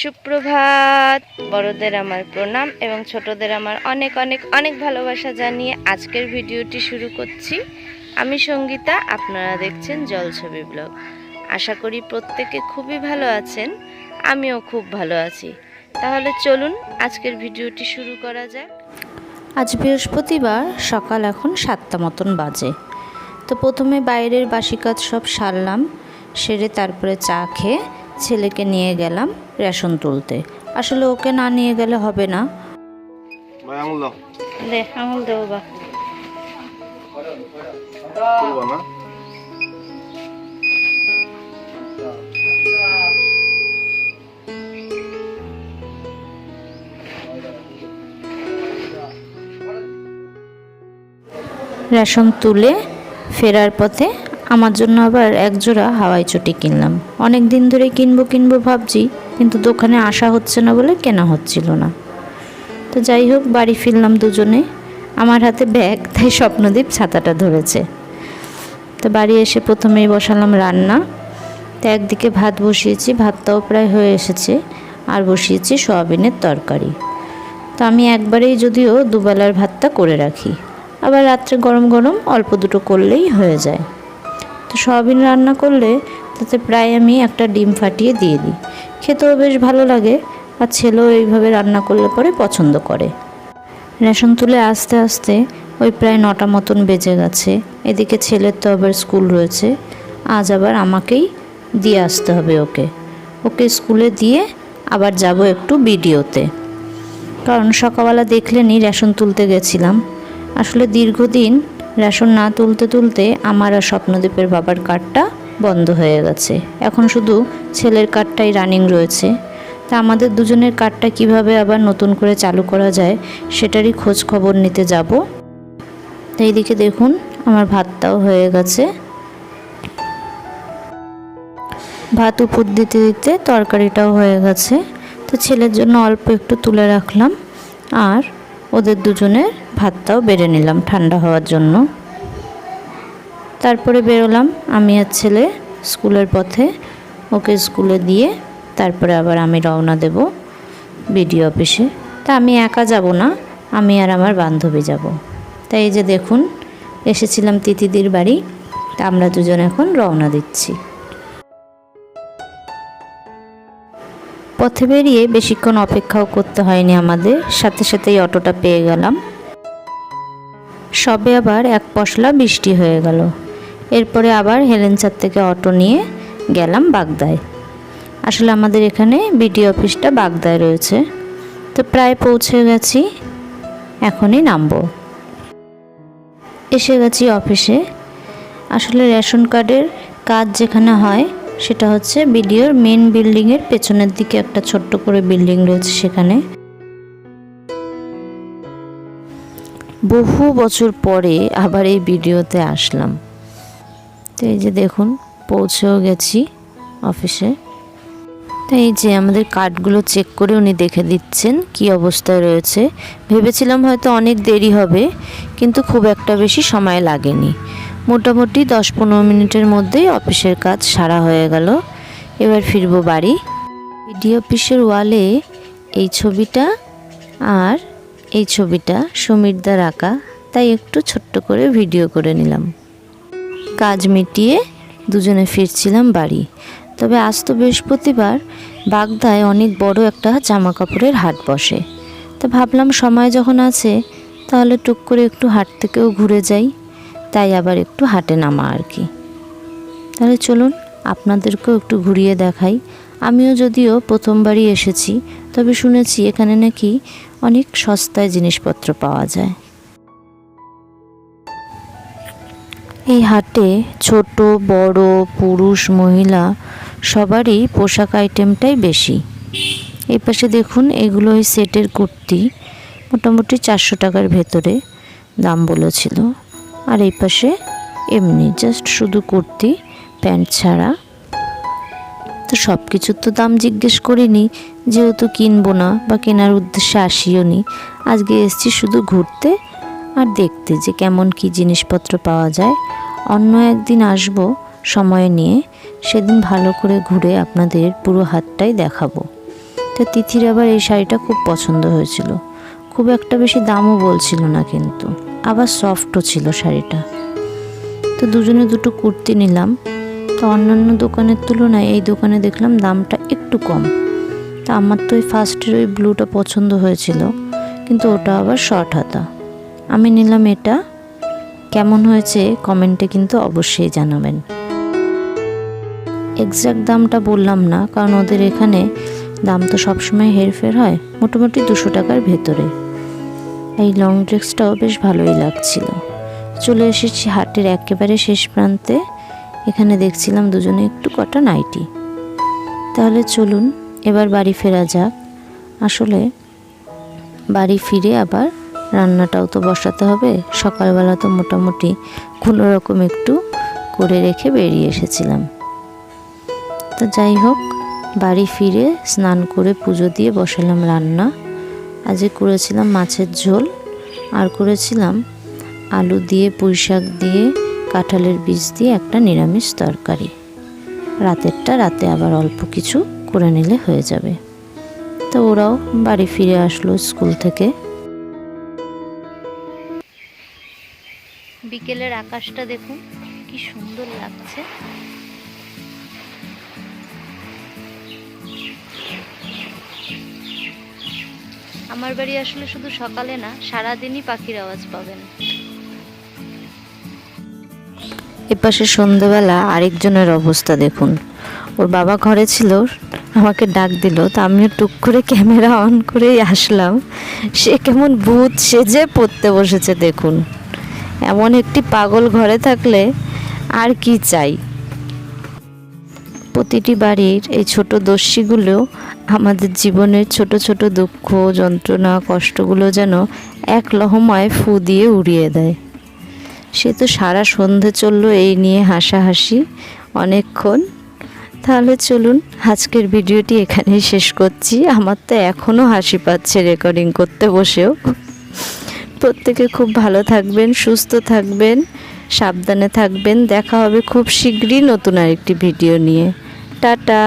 সুপ্রভাত। বড়দের আমার প্রণাম এবং ছোটদের আমার অনেক অনেক অনেক ভালোবাসা জানিয়ে আজকের ভিডিওটি শুরু করছি। আমি সঙ্গীতা, আপনারা দেখছেন জলছবি ব্লগ। আশা করি প্রত্যেকে খুবই ভালো আছেন, আমিও খুব ভালো আছি। তাহলে চলুন আজকের ভিডিওটি শুরু করা যাক। আজ বৃহস্পতিবার, সকাল এখন সাতটা মতন বাজে। তো প্রথমে বাইরের বাসি কাজ সব সারলাম, সেরে তারপরে চা খেয়ে ছেলেকে নিয়ে গেলাম রেশন তুলতে। আসলে ওকে না নিয়ে গেলে হবে না। রেশন তুলে ফেরার পথে আমার জন্য আবার একজোড়া হাওয়াই চটি কিনলাম। অনেক দিন ধরে কিনবো কিনবো ভাবছি, কিন্তু দোকানে আসা হচ্ছে না বলে কেনা হচ্ছিল না। তো যাই হোক, বাড়ি ফিরলাম দুজনে। আমার হাতে ব্যাগ, তাই স্বপ্নদীপ ছাতাটা ধরেছে। তো বাড়ি এসে প্রথমেই বসালাম রান্না। তো একদিকে ভাত বসিয়েছি, ভাতটাও প্রায় হয়ে এসেছে। আর বসিয়েছি সয়াবিনের তরকারি। তো আমি একবারেই যদিও দুবেলার ভাতটা করে রাখি। আবার রাত্রে গরম গরম অল্প দুটো করলেই হয়ে যায়। তো সয়াবিন রান্না করলে তাতে প্রায় আমি একটা ডিম ফাটিয়ে দিয়ে দিই। খেতেও বেশ ভালো লাগে আর ছেলেও এইভাবে রান্না করলে পরে পছন্দ করে। রেশন তুলে আস্তে আস্তে ওই প্রায় নটা মতন বেজে গেছে। এদিকে ছেলের তো আবার স্কুল রয়েছে। আজ আবার আমাকেই দিয়ে আসতে হবে ওকে। ওকে স্কুলে দিয়ে আবার যাব একটু বিডিওতে। কারণ সকালবেলা দেখলেনই রেশন তুলতে গেছিলাম। আসলে দীর্ঘদিন রেশন না তুলতে তুলতে আমার আর স্বপ্নদীপের বাবার কার্ডটা বন্ধ হয়ে গেছে। এখন শুধু ছেলের কার্ডটাই রানিং রয়েছে। তা আমাদের দুজনের কার্ডটা কীভাবে আবার নতুন করে চালু করা যায় সেটারই খোঁজ খবর নিতে যাব। তো এইদিকে দেখুন, আমার ভাতটাও হয়ে গেছে। ভাত উপর দিতে দিতে তরকারিটাও হয়ে গেছে। তো ছেলের জন্য অল্প একটু তুলে রাখলাম। আর ওদের দুজনের ভাতটাও বেড়ে নিলাম ঠান্ডা হওয়ার জন্য। তারপরে বেরোলাম আমি আর ছেলে স্কুলের পথে। ওকে স্কুলে দিয়ে তারপরে আবার আমি রওনা দেব বিডিও অফিসে। তা আমি একা যাব না, আমি আর আমার বান্ধবী যাব। তাই এই যে দেখুন, এসেছিলাম তিতিদির বাড়ি, তা আমরা দুজন এখন রওনা দিচ্ছি। পথে বেরিয়ে বেশিক্ষণ অপেক্ষাও করতে হয়নি আমাদের, সাথে সাথেই অটোটা পেয়ে গেলাম। সবে আবার এক পশলা বৃষ্টি হয়ে গেল। এরপরে আবার হেলেনচার থেকে অটো নিয়ে গেলাম বাগদায়। আসলে আমাদের এখানে বিডি অফিসটা বাগদায় রয়েছে। তো প্রায় পৌঁছে গেছি, এখনই নামবো। এসে গেছি অফিসে। আসলে রেশন কার্ডের কাজ যেখানে হয়, সেটা হচ্ছে বিডিওর মেন বিল্ডিংয়ের পেছনের দিকে একটা ছোট্ট করে বিল্ডিং রয়েছে সেখানে। বহু বছর পরে আবার এই ভিডিওতে আসলাম। তো এই যে দেখুন, পৌঁছেও গেছি অফিসে। তো এই যে আমাদের কার্ডগুলো চেক করে উনি দেখে দিচ্ছেন কি অবস্থায় রয়েছে। ভেবেছিলাম হয়তো অনেক দেরি হবে, কিন্তু খুব একটা বেশি সময় লাগেনি। মোটামুটি দশ পনেরো মিনিটের মধ্যেই অফিসের কাজ সারা হয়ে গেল। এবার ফিরবো বাড়ি। বিডি অফিসের ওয়ালে এই ছবিটা আর এই ছবিটা সমীরদার আঁকা, তাই একটু ছোট্ট করে ভিডিও করে নিলাম। কাজ মিটিয়ে দুজনে ফিরছিলাম বাড়ি। তবে আজ তো বৃহস্পতিবার, বাগদায় অনেক বড় একটা জামা কাপড়ের হাট বসে। তো ভাবলাম সময় যখন আছে, তাহলে টুক করে একটু হাট থেকেও ঘুরে যাই, তাই আবার একটু হাটে নামা আর কি। তাহলে চলুন, আপনাদেরকেও একটু ঘুরিয়ে দেখাই। আমিও যদিও প্রথমবারই এসেছি তবে শুনেছি এখানে নাকি অনেক সস্তায় জিনিসপত্র পাওয়া যায়। এই হাটে ছোট, বড়, পুরুষ, মহিলা সবারই পোশাক আইটেমটাই বেশি। এই পাশে দেখুন, এগুলো ওই সেটের কুর্তি, মোটামুটি চারশো টাকার ভেতরে দাম বলেছিল। আর এই পাশে এমনি জাস্ট শুধু কুর্তি, প্যান্ট ছাড়া তো সব কিছুর তো দাম জিজ্ঞেস করিনি, যেহেতু কিনবো না বা কেনার উদ্দেশ্যে আসিও নি আজকে এসছি শুধু ঘুরতে আর দেখতে যে কেমন কি জিনিসপত্র পাওয়া যায়। অন্য একদিন আসব সময় নিয়ে, সেদিন ভালো করে ঘুরে আপনাদের পুরো হাতটাই দেখাবো। তো তিথির আবার এই শাড়িটা খুব পছন্দ হয়েছিল। খুব একটা বেশি দামও বলছিল না কিন্তু, আবার সফটও ছিল শাড়িটা। তো দুজনে দুটো কুর্তি নিলাম। তো অন্যান্য দোকানের তুলনায় এই দোকানে দেখলাম দামটা একটু কম। তা আমার তো ওই ফার্স্টের ওই ব্লুটা পছন্দ হয়েছিল, কিন্তু ওটা আবার শর্ট হাতা। আমি নিলাম এটা। কেমন হয়েছে কমেন্টে কিন্তু অবশ্যই জানাবেন। এক্স্যাক্ট দামটা বললাম না, কারণ ওদের এখানে দাম তো সবসময় হেরফের হয় মোটামুটি দুশো টাকার ভেতরে। এই লং ড্রেসটাও বেশ ভালোই লাগছিল। চলে এসেছি হাটের একেবারে শেষ প্রান্তে। এখানে দেখছিলাম দুজনে একটু কটা নাইটি। তাহলে চলুন, এবার বাড়ি ফেরা যাক। আসলে বাড়ি ফিরে আবার রান্নাটাও তো বসাতে হবে। সকালবেলা তো মোটামুটি কোনো রকম একটু করে রেখে বেরিয়ে এসেছিলাম। তো যাই হোক, বাড়ি ফিরে স্নান করে পুজো দিয়ে বসালাম রান্না। আজকে করেছিলাম মাছের ঝোল, আর করেছিলাম আলু দিয়ে পুঁই শাক দিয়ে কাঁঠালের বীজ দিয়ে একটা নিরামিষ তরকারি। রাতেরটা রাতে আবার অল্প কিছু করে নিলে হয়ে যাবে। তো ওরাও বাড়ি ফিরে আসলো স্কুল থেকে। বিকেলের আকাশটা দেখুন, কি সুন্দর লাগছে। আমার বাড়ি আসলে শুধু সকালে না, সারাদিনই পাখির আওয়াজ পাবেন। এপাশে সন্ধেবেলা আরেকজনের অবস্থা দেখুন। ওর বাবা ঘরে ছিল, আমাকে ডাক দিল, তা আমিও টুক করে ক্যামেরা অন করেই আসলাম। সে কেমন ভূত সেজে পড়তে বসেছে দেখুন। এমন একটি পাগল ঘরে থাকলে আর কি চাই? প্রতিটি বাড়ির এই ছোট দস্যিগুলো আমাদের জীবনের ছোট ছোট দুঃখ, যন্ত্রণা, কষ্টগুলো যেন এক লহমায় ফু দিয়ে উড়িয়ে দেয়। সে তো সারা সন্ধে চলল এই নিয়ে হাসাহাসি অনেকক্ষণ। তাহলে চলুন, আজকের ভিডিওটি এখানেই শেষ করছি। আমার তো এখনও হাসি পাচ্ছে রেকর্ডিং করতে বসেও। প্রত্যেকে খুব ভালো থাকবেন, সুস্থ থাকবেন, সাবধানে থাকবেন। দেখা হবে খুব শীঘ্রই নতুন আরেকটি ভিডিও নিয়ে। টাটা!